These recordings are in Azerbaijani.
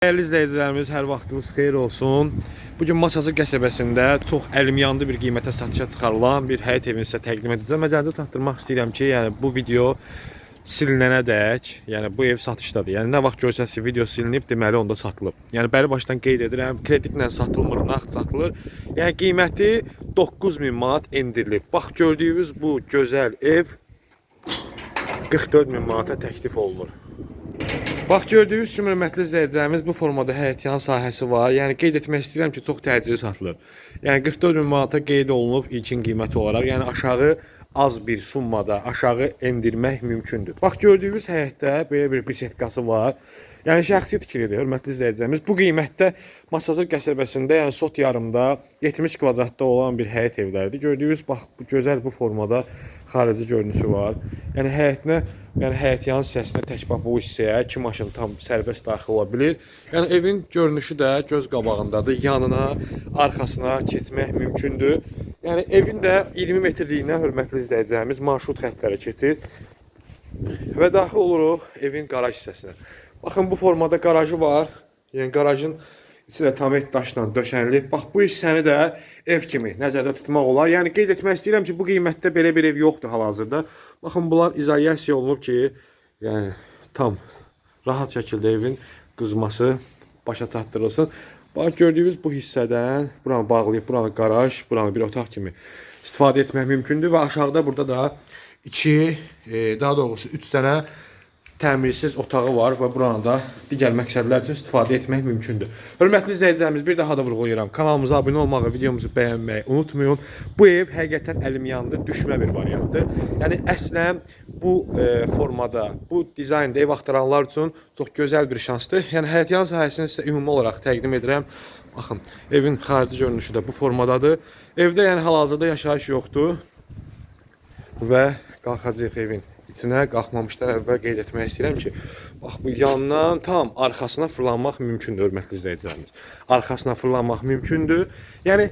Dəyərli izləyicilərimiz, hər vaxtınız xeyir olsun. Bu gün Maçazı qəsəbəsində çox əlimyanlı bir qiymətə satışa çıxarılan bir həyət evini sizə təqdim edəcəm. Məzəncə çatdırmaq istəyirəm ki, yəni bu video silinənədək, yəni bu ev satışdadır. Yəni nə vaxt görsəz video silinib, deməli onda satılıb. Yəni bəri başdan qeyd edirəm, kreditlə satılmır, nağd satılır. Yəni qiyməti 9000 manat endirilib. Bax gördüyünüz bu gözəl ev 44000 manata təklif olunur. Bax gördüyünüz kimi hörmətli izləyicilərimiz bu formada həyətyan sahəsi var. Yəni qeyd etmək istəyirəm ki, çox təcili satılır. Yəni 44 min manata qeyd olunub ilkin qiyməti olaraq. Yəni aşağı az bir summada aşağı endirmək mümkündür. Bax gördüyünüz həyətdə belə bir bisetkası var. Yəni şəxsi tikilidir, hörmətli izləyicilərimiz. Bu qiymətdə Masazır qəsəbəsində, yəni Sot yarımda 70 kvadratda olan bir həyət evləridir. Gördüyünüz bax bu gözəl bu formada xarici görünüşü var. Yəni həyətinə, yəni həyətyanın hissəsinə tək bax bu hissəyə iki maşın tam sərbəst daxil ola bilir. Yəni evin görünüşü də göz qabağındadır. Yanına, arxasına keçmək mümkündür. Yəni evin də 20 metrliyinə hörmətli izləyicilərimiz marşrut xəttləri keçir. Və daxil oluruq evin qaraj hissəsinə. Baxın bu formada qarajı var. Yəni qarajın içi də tam et daşla döşənilib. Bax bu hissəni də ev kimi nəzərdə tutmaq olar. Yəni qeyd etmək istəyirəm ki, bu qiymətdə belə bir ev yoxdur hal-hazırda. Baxın bunlar izolyasiya olunub ki, yəni tam rahat şəkildə evin qızması başa çatdırılsın. Bax gördüyünüz bu hissədən buranı bağlayıb, buranı qaraj, buranı bir otaq kimi istifadə etmək mümkündür və aşağıda burada da 2, e, daha doğrusu 3 dənə təmirsiz otağı var və buranı da digər məqsədlər üçün istifadə etmək mümkündür. Hörmətli izləyicilərimiz, bir daha da vurğulayıram. Kanalımıza abunə olmağı, videomuzu bəyənməyi unutmayın. Bu ev həqiqətən əlimyanlı düşmə bir variantdır. Yəni əslən bu e, formada, bu dizaynda ev axtaranlar üçün çox gözəl bir şansdır. Yəni həyətyan sahəsini sizə ümumi olaraq təqdim edirəm. Baxın, evin xarici görünüşü də bu formadadır. Evdə yəni hal-hazırda yaşayış yoxdur və qalxacağıq evin içinə qalxmamışdan əvvəl qeyd etmək istəyirəm ki, bax bu yandan tam arxasına fırlanmaq mümkündür, hörmətli izləyicilərimiz. Arxasına fırlanmaq mümkündür. Yəni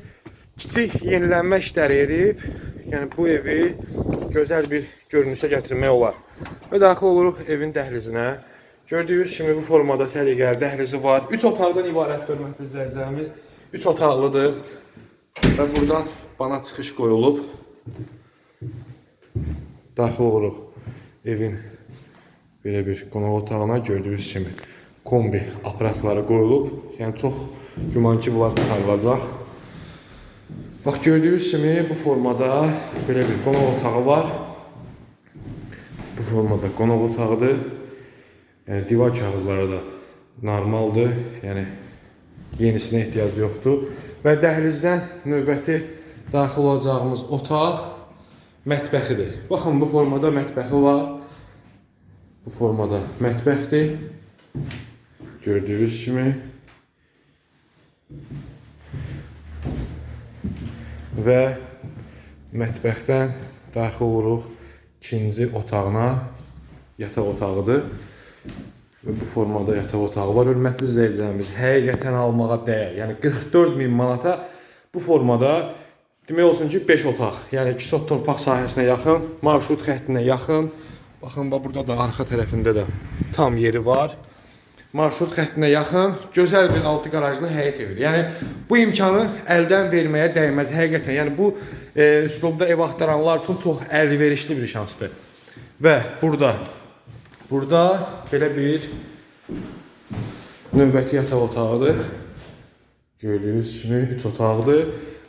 kiçik yenilənmə işləri edib, yəni bu evi çox gözəl bir görünüşə gətirmək olar. Və daxil oluruq evin dəhlizinə. Gördüyünüz kimi bu formada səliqəli dəhlizi var. 3 otaqdan ibarətdir, hörmətli izləyicilərimiz. 3 otaqlıdır. Və buradan bana çıxış qoyulub. Daxil oluruq evin belə bir qonaq otağına gördüyünüz kimi kombi aparatları qoyulub. Yəni çox güman ki, bunlar çıxarılacaq. Bax gördüyünüz kimi bu formada belə bir qonaq otağı var. Bu formada qonaq otağıdır. Yəni divar kağızları da normaldır. Yəni yenisinə ehtiyac yoxdur. Və dəhlizdən növbəti daxil olacağımız otaq mətbəxidir. Baxın bu formada mətbəxi var. Bu formada mətbəxdir. Gördüyünüz kimi. Və mətbəxdən daxil oluruq ikinci otağına. Yataq otağıdır. Və bu formada yataq otağı var. Hörmətli izləyicilərimiz, həqiqətən almağa dəyər. Yəni 44 min manata bu formada demək olsun ki 5 otaq. Yəni 2 sot torpaq sahəsinə yaxın, marşrut xəttinə yaxın. Baxın bax burada da arxa tərəfində də tam yeri var. Marşrut xəttinə yaxın, gözəl bir altı qarajlı həyət evidir. Yəni bu imkanı əldən verməyə dəyməz həqiqətən. Yəni bu e, üslubda ev axtaranlar üçün çox əlverişli bir şansdır. Və burada burada belə bir növbəti yataq otağıdır. Gördüyünüz kimi 3 otaqdır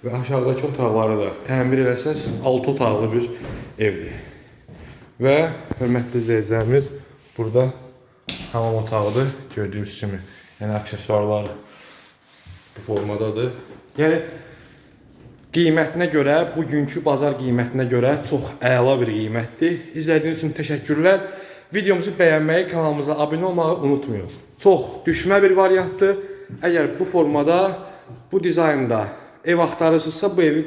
və aşağıdakı otaqları da təmir eləsəz 6 otaqlı bir evdir. Və hörmətli izləyicilərimiz burada hamam otağıdır gördüyünüz kimi. Yəni aksesuarlar bu formadadır. Yəni qiymətinə görə, bugünkü bazar qiymətinə görə çox əla bir qiymətdir. İzlədiyiniz üçün təşəkkürlər. Videomuzu bəyənməyi, kanalımıza abunə olmağı unutmayın. Çox düşmə bir variantdır. Əgər bu formada, bu dizaynda ev axtarırsınızsa bu evi